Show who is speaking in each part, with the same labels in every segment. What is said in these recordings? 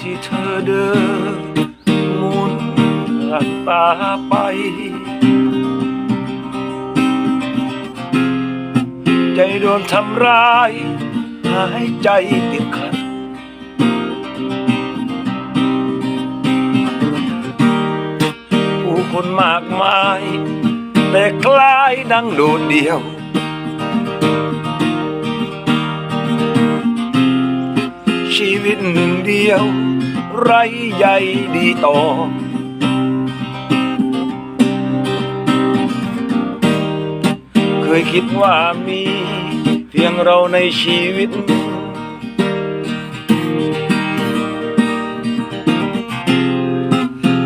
Speaker 1: ที่เธอเดินมุนหลับตาไป ใจโดนทำร้าย หายใจติดขัด ผู้คนมากมาย แต่คล้ายดังโดดเดียว วิตหนึ่งเดียว ไรใหญ่ดีต่อ เคยคิดว่ามีเพียงเราในชีวิต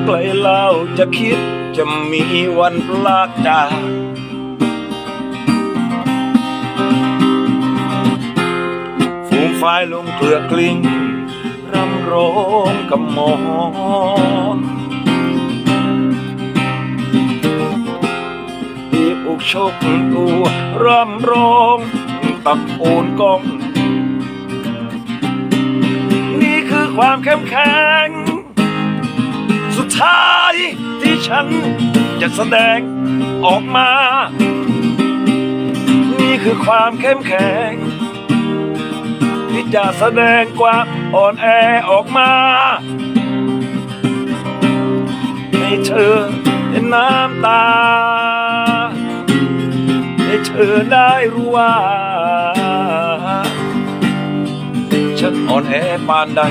Speaker 1: ไกลเล่าจะคิดจะมีวันลากจากฝูงฝ่ายลงเกลือกลิ้ง รำร้องกับหมอนที่อกชกตัวรำร้องตะโกนก้อง นี่คือความเข้มแข็ง สุดท้ายที่ฉันจะแสดงออกมา นี่คือความเข้มแข็ง ที่จะแสดงความอ่อนแอออกมา ให้เธอเห็นน้ำตา ให้เธอได้รู้ว่า ฉันอ่อนแอปานใด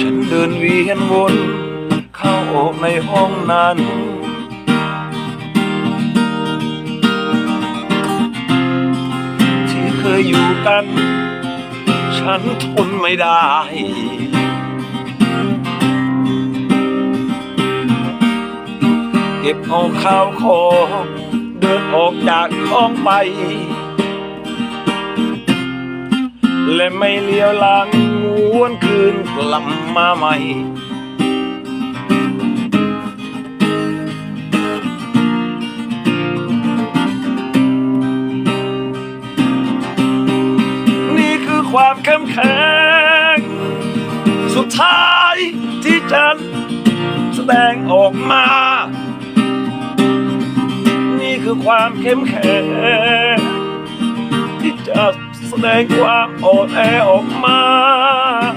Speaker 1: ฉันเดินเวียนวน ในห้องนั้น ที่เคยอยู่กัน ฉันทนไม่ได้ เก็บเอาข้าวของเดินออกจากห้องไป และไม่เลี้ยวหลังวนคืนกลับมาใหม่ แข็ง สุดท้ายที่ฉันแสดงออกมา นี่คือความเข้มแข็ง ที่จะแสดงความอ่อนแอออกมา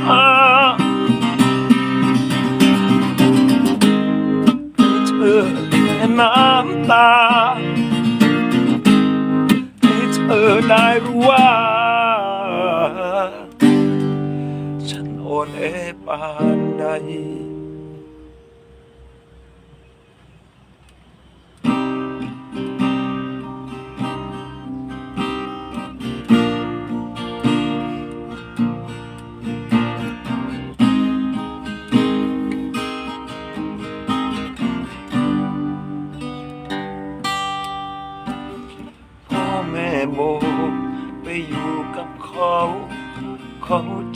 Speaker 1: ให้เธอเห็นน้ำตาให้เธอได้รู้ว่า ปานใด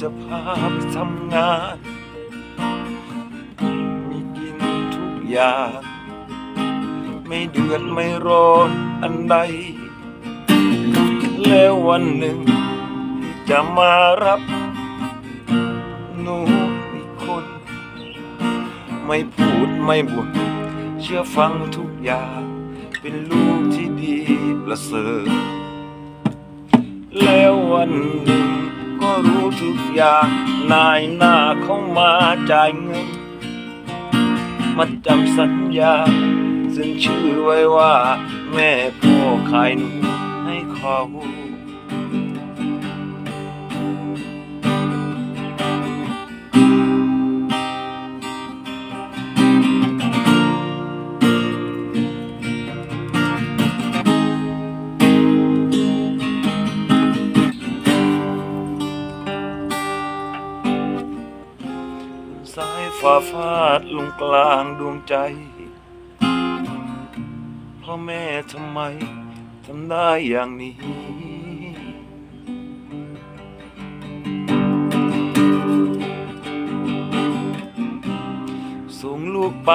Speaker 1: จะพาไปทำงาน มีกินทุกอย่าง ไม่เดือดไม่ร้อนอันใด แล้ววันหนึ่งจะมารับหนูอีกคน ไม่พูดไม่บ่นเชื่อฟังทุกอย่าง เป็นลูกที่ดีประเสริฐแล้ววันหนึ่ง ก็รู้ทุกอย่างนายหน้าเขามาจ่ายเงินมาจำสัญญาซึ่งชื่อไว้ว่า แม่พ่อขายหนูให้เขา กลางดวงใจพ่อแม่ทำไมทำได้อย่างนี้ ส่งลูกไป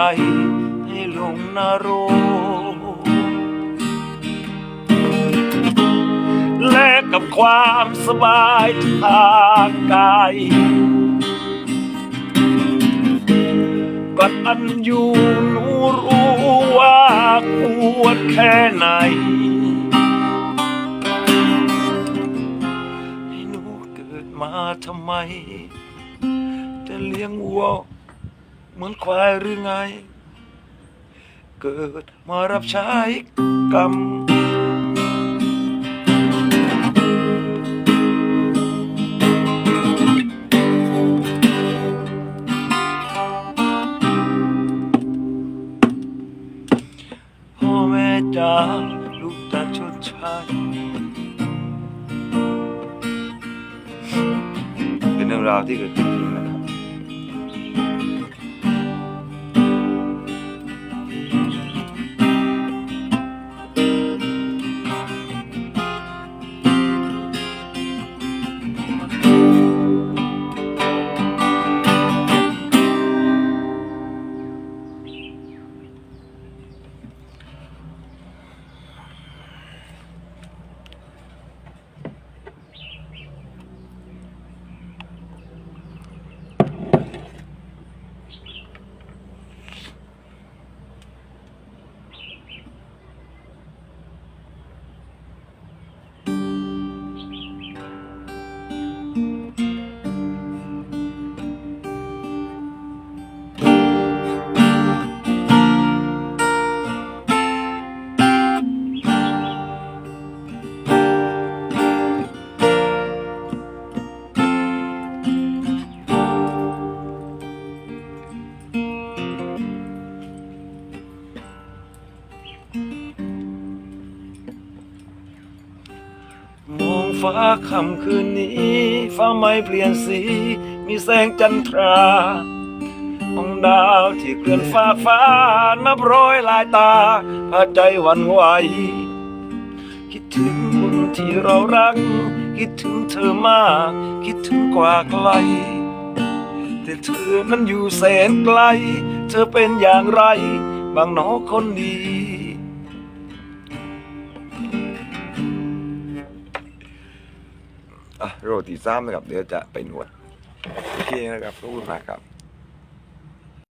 Speaker 1: ให้ลงนรกและกับความสบายทางกาย กัดอันอยู่หนูรู้ว่าควรแค่ไหนให้หนูเกิดมาทำไม จะเลี้ยงวัวเหมือนควายหรือไง เกิดมารับใช้กรรม แม่จ๋าลูกจะ ฟ้าค่ำคืนนี้ ฟ้าไม่เปลี่ยนสี มีแสงจันทรามองดาวที่เคลื่อนฟ้าฟ้านับร้อยลายตาพาใจวันไหว คิดถึงคนที่เรารัก คิดถึงเธอมาก คิดถึงกว่าไกล แต่เธอนั้นอยู่แสนไกล เธอเป็นอย่างไร บางหนอคนดี อะโรตีซ้ำนะครับ เดี๋ยวจะไปหนวด โอเคนะครับขอบคุณมากครับ